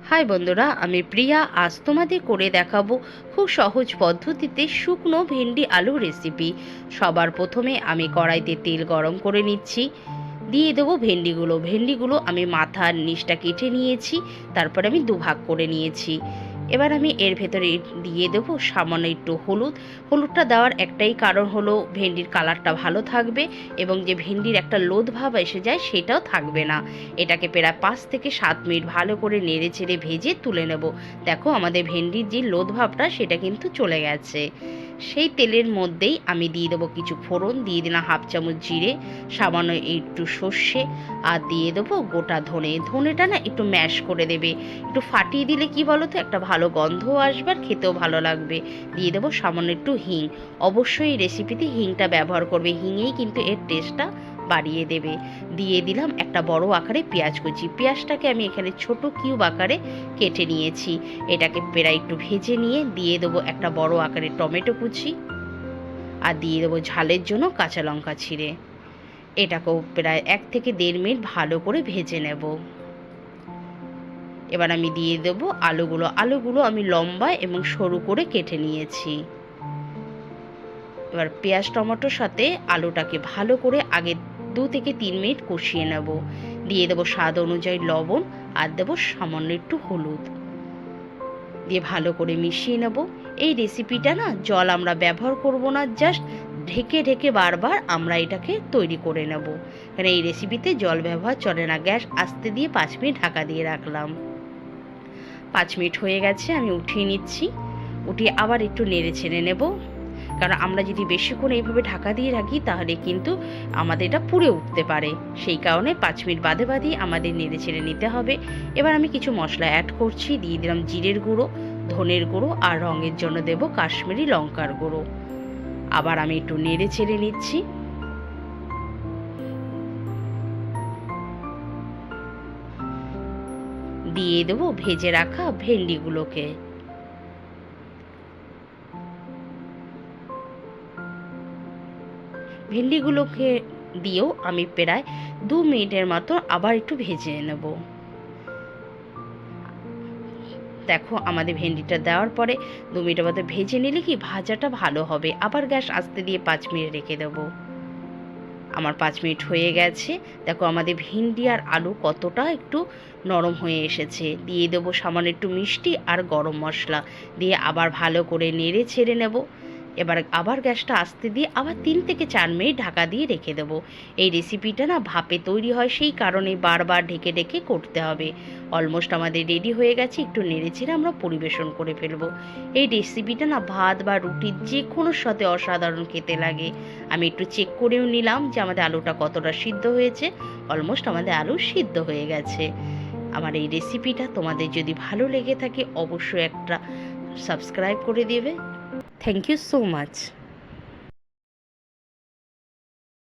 High বন্ধুরা, আমি প্রিয়া। আজ তোমাদের করে দেখাবো খুব সহজ পদ্ধতিতে শুকনো ভেন্ডি আলু রেসিপি সবার প্রথমে আমি কড়াইতে তেল গরম করে নিচ্ছি। দিয়ে দেবো ভেন্ডিগুলো। ভেন্ডিগুলো আমি মাথার নিচটা কেটে নিয়েছি। তারপর আমি দুভাগ করে নিয়েছি। এবার আমি এর ভেতরে দিয়ে দেবো সামান্য একটু হলুদ। হলুদটা দেওয়ার একটাই কারণ হলো ভেন্ডির কালারটা ভালো থাকবে এবং যে ভেন্ডির একটা লোদ ভাব এসে যায় সেটাও থাকবে না। এটাকে প্রায় পাঁচ থেকে সাত মিনিট ভালো করে নেড়ে চেড়ে ভেজে তুলে নেব। দেখো আমাদের ভেন্ডির যে লোদ ভাবটা সেটা কিন্তু চলে গেছে। সেই তেলের মধ্যেই আমি দিয়ে দেবো কিছু ফোড়ন, দিয়ে দিলাম হাফ চামচ জিরে, সামান্য একটু সর্ষে আর দিয়ে দেবো গোটা ধনে। ধনেটা না একটু ম্যাশ করে দেবে। একটু ফাটিয়ে দিলে কি বলো তো একটা ভালো গন্ধও আসবে আর খেতেও ভালো লাগবে। দিয়ে দেবো সামান্য একটু হিং। অবশ্যই রেসিপিতে হিংটা ব্যবহার করবে। হিঙেই কিন্তু এর টেস্টটা বাড়িয়ে দেবে। দিয়ে দিলাম একটা বড় আকারে পেঁয়াজ কুচি। পেঁয়াজটাকে আমি এখানে ছোট কিউব আকারে কেটে নিয়েছি। এটাকে প্রায় একটু ভেজে নিয়ে দিয়ে দেবো একটা বড় আকারে টমেটো কুচি। আর দিয়ে দেবো ঝালের জন্য কাঁচা লঙ্কা ছিঁড়ে। এটাকেও প্রায় এক থেকে দেড় মিনিট ভালো করে ভেজে নেব। এবার আমি দিয়ে দেবো আলুগুলো। আলুগুলো আমি লম্বা এবং সরু করে কেটে নিয়েছি। এবার পেঁয়াজ টমেটোর সাথে আলুটাকে ভালো করে আগে দু থেকে তিন মিনিট কষিয়ে নেব। দিয়ে দেবো স্বাদ অনুযায়ী লবণ আর দেবো সামান্য একটু হলুদ। দিয়ে ভালো করে মিশিয়ে নেব। এই রেসিপিটা না জল আমরা ব্যবহার করব না জাস্ট ঢেকে ঢেকে বারবার আমরা এটাকে তৈরি করে নেব। কারণ এই রেসিপিতে জল ব্যবহার চলে না। গ্যাস আস্তে দিয়ে পাঁচ মিনিট ঢাকা দিয়ে রাখলাম। পাঁচ মিনিট হয়ে গেছে, আমি উঠিয়ে নিচ্ছি। উঠিয়ে আবার একটু নেড়ে ছেড়ে নেব। কারণ আমরা যদি বেশিক্ষণ এইভাবে ঢাকা দিয়ে রাখি, তাহলে কিন্তু আমাদের এটা পুড়ে উঠতে পারে। সেই কারণে পাঁচ মিনিট বাদে বাদেই আমাদের নেড়ে ছেড়ে নিতে হবে। এবার আমি কিছু মশলা অ্যাড করছি, দিয়ে দিলাম জিরের গুঁড়ো, ধনের গুঁড়ো আর রঙের জন্য দেব কাশ্মীরি লঙ্কার গুঁড়ো। আবার আমি একটু নেড়ে ছেড়ে নিচ্ছি। দিয়ে দেবো ভেজে রাখা ভেন্ডিগুলোকে। ভেন্ডিগুলোকে দিয়েও আমি প্রায় দু মিনিটের মতো আবার একটু ভেজে নেব। দেখো, আমাদের ভেন্ডিটা দেওয়ার পরে দু মিনিটের মতো ভেজে নিলে কি ভাজাটা ভালো হবে? আবার গ্যাস আস্তে দিয়ে পাঁচ মিনিট রেখে দেবো। আমার পাঁচ মিনিট হয়ে গেছে। দেখো আমাদের ভিন্ডি আর আলু কতটা একটু নরম হয়ে এসেছে। দিয়ে দেবো সামান্য একটু মিষ্টি আর গরম মশলা। দিয়ে আবার ভালো করে নেড়ে ছেড়ে নেব। এবার আবার গ্যাসটা আস্তে দিয়ে আবার তিন থেকে চার মিনিট ঢাকা দিয়ে রেখে দেবো। এই রেসিপিটা না ভাপে তৈরি হয়, সেই কারণে বারবার ঢেকে ঢেকে করতে হবে। অলমোস্ট আমাদের রেডি হয়ে গেছে, একটু নেড়ে ছেড়ে আমরা পরিবেশন করে ফেলব। এই রেসিপিটা না ভাত বা রুটির যে কোনো সাথে অসাধারণ খেতে লাগে। আমি একটু চেক করেও নিলাম যে আমাদের আলুটা কতটা সিদ্ধ হয়েছে। অলমোস্ট আমাদের আলু সিদ্ধ হয়ে গেছে। আমার এই রেসিপিটা তোমাদের যদি ভালো লেগে থাকে, অবশ্যই একটা সাবস্ক্রাইব করে দেবে। Thank you so much